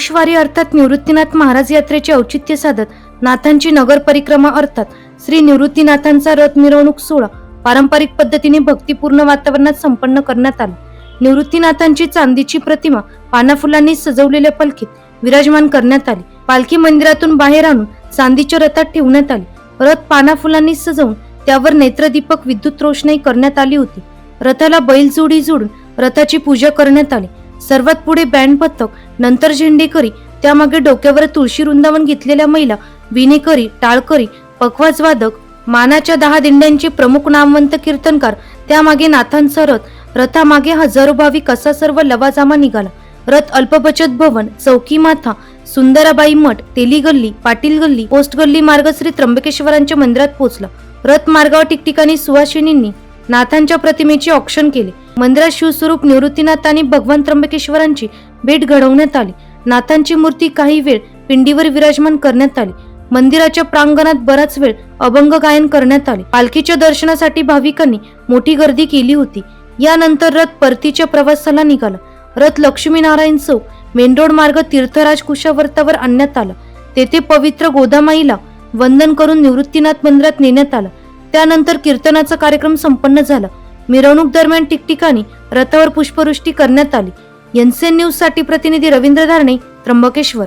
पौषवारी अर्थात निवृत्तीनाथ महाराज यात्रेचे औचित्य साधत नाथांची नगर परिक्रमा अर्थात श्री निवृत्तीनाथांचा रथ मिरवणूक सोहळा पारंपरिक पद्धतीने भक्तिपूर्ण वातावरणात संपन्न करण्यात आला. निवृत्तीनाथांची चांदीची प्रतिमा पानाफुलांनी सजवलेल्या पालखीत विराजमान करण्यात आली. पालखी मंदिरातून बाहेर आणून चांदीच्या रथात ठेवण्यात आली. रथ पानाफुलांनी सजवून त्यावर नेत्रदीपक विद्युत रोषणाई करण्यात आली होती. रथाला बैलजोडी जोडून रथाची पूजा करण्यात आली. सर्वात पुढे बँड पथक नंतर झेंडेकरी त्यामागे डोक्यावर तुळशी वृंदावन घेतलेल्या महिला विनेकरी टाळकरी पखवाज वादक मानाच्या दहा दिंड्यांचे प्रमुख नामवंत कीर्तनकार त्यामागे नाथांचा सरत रथामागे हजारो भाविक असा सर्व लवाजामा निघाला. रथ अल्पबचत भवन चौकी माथा सुंदराबाई मठ तेली गल्ली पाटील गल्ली पोस्ट गल्ली मार्ग श्री त्र्यंबकेश्वरांच्या मंदिरात पोहोचला रथ मार्गावर ठिकठिकाणी सुवासिनींनी नाथांच्या प्रतिमेचे औक्षण केले. मंदिरात शिवस्वरूप निवृत्तीनाथ आणि भगवान त्र्यंबकेश्वरांची भेट घडवण्यात आली. नाथांची मूर्ती काही वेळ पिंडीवर विराजमान करण्यात आली. मंदिराच्या प्रांगणात बराच वेळ अभंग गायन करण्यात आले. पालखीच्या दर्शनासाठी भाविकांनी मोठी गर्दी केली होती. यानंतर रथ परतीच्या प्रवासाला निघाला. रथ लक्ष्मीनारायण चौक मेन रोड मार्ग तीर्थराज कुशावर्तावर आणण्यात आला. तेथे पवित्र गोदामाईला वंदन करून निवृत्तीनाथ मंदिरात नेण्यात आलं. त्यानंतर कीर्तनाचा कार्यक्रम संपन्न झाला. मिरवणूक दरम्यान ठिकठिकाणी रथावर पुष्पवृष्टी करण्यात आली. एनसीएन न्यूजसाठी प्रतिनिधी रवींद्र धारणे त्र्यंबकेश्वर.